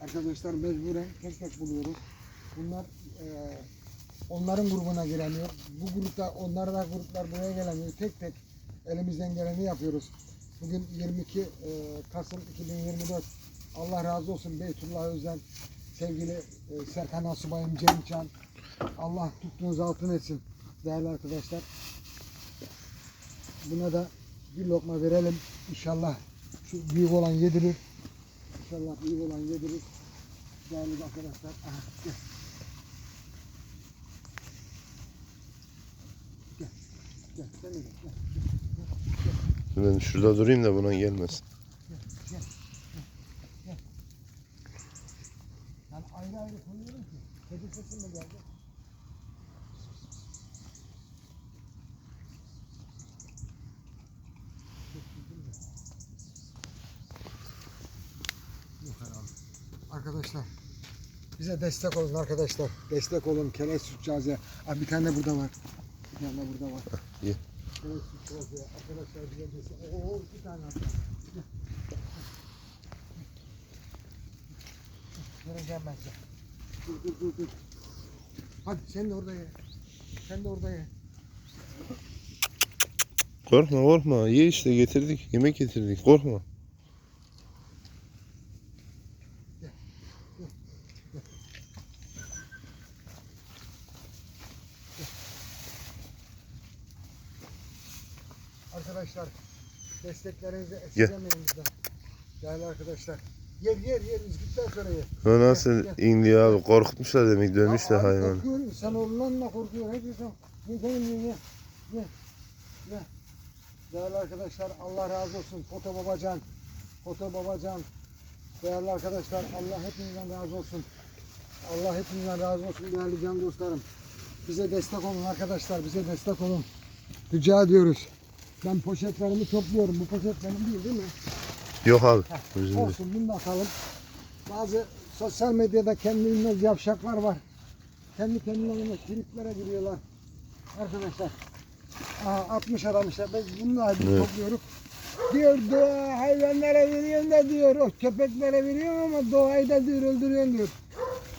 Arkadaşlar mecburen tek tek buluyoruz. Bunlar e, onların grubuna giremiyor. Bu grupta onlara da gruplar buraya gelemiyor. Tek tek elimizden geleni yapıyoruz. Bugün 22 e, Kasım 2024. Allah razı olsun Beytullah Özen, sevgili e, Serkan Asubayım, Cem Can. Allah tuttuğunuz altın etsin değerli arkadaşlar. Buna da bir lokma verelim. İnşallah şu büyük olan yedirir. İnşallah büyük olan yedirir. Değerli arkadaşlar. Aha, gel. Gel. Gel. Sen de gel. Gel. Ben şurada durayım da buna gelmesin. Yani ayrı ayrı koyuyorum ki. Kedi sesi mi geldi? Arkadaşlar bize destek olun arkadaşlar. Destek olun. Tutacağız ya. Abi bir tane burada var. Bir tane burada var. ye. Kelek tutacağız ya. Arkadaşlar bize destek. Oo bir tane hatta. Vereceğim ben size. Dur dur dur dur. Hadi sen de orada ye. Sen de orada ye. Korkma korkma. Ye işte getirdik. Yemek getirdik. Korkma. Arkadaşlar desteklerinizi esirgemeyin bizden. Değerli arkadaşlar. Yer yer yer izgitten sonra ye. O nasıl indi ya? Korkutmuşlar demek. Dövmüşler abi hayvan. Korkuyor. İnsan oğlundan da korkuyor. Hep insan. Ye canım ye ye. Ye. Ye. Değerli arkadaşlar Allah razı olsun. Foto Babacan. Foto Babacan. Değerli arkadaşlar Allah hepinizden razı olsun. Allah hepinizden razı olsun değerli can dostlarım. Bize destek olun arkadaşlar. Bize destek olun. Rica ediyoruz. Ben poşetlerimi topluyorum. Bu poşet benim değil değil mi? Yok abi. Özür dilerim. Olsun bunu da atalım. Bazı sosyal medyada kendinden yavşaklar var. Kendi kendilerine triplere giriyorlar. Arkadaşlar. Aha, 60 adam işte. Biz bunları Evet. topluyoruz. Diyor doğa hayvanlara veriyorsun da diyor. O köpeklere veriyorsun ama doğayı da diyor öldürüyorsun diyor.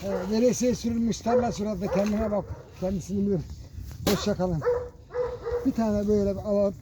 Evet, neresi sürülmüş tarla suratı kendine bak. Kendisini bilir. Hoşça kalın. Bir tane böyle alıp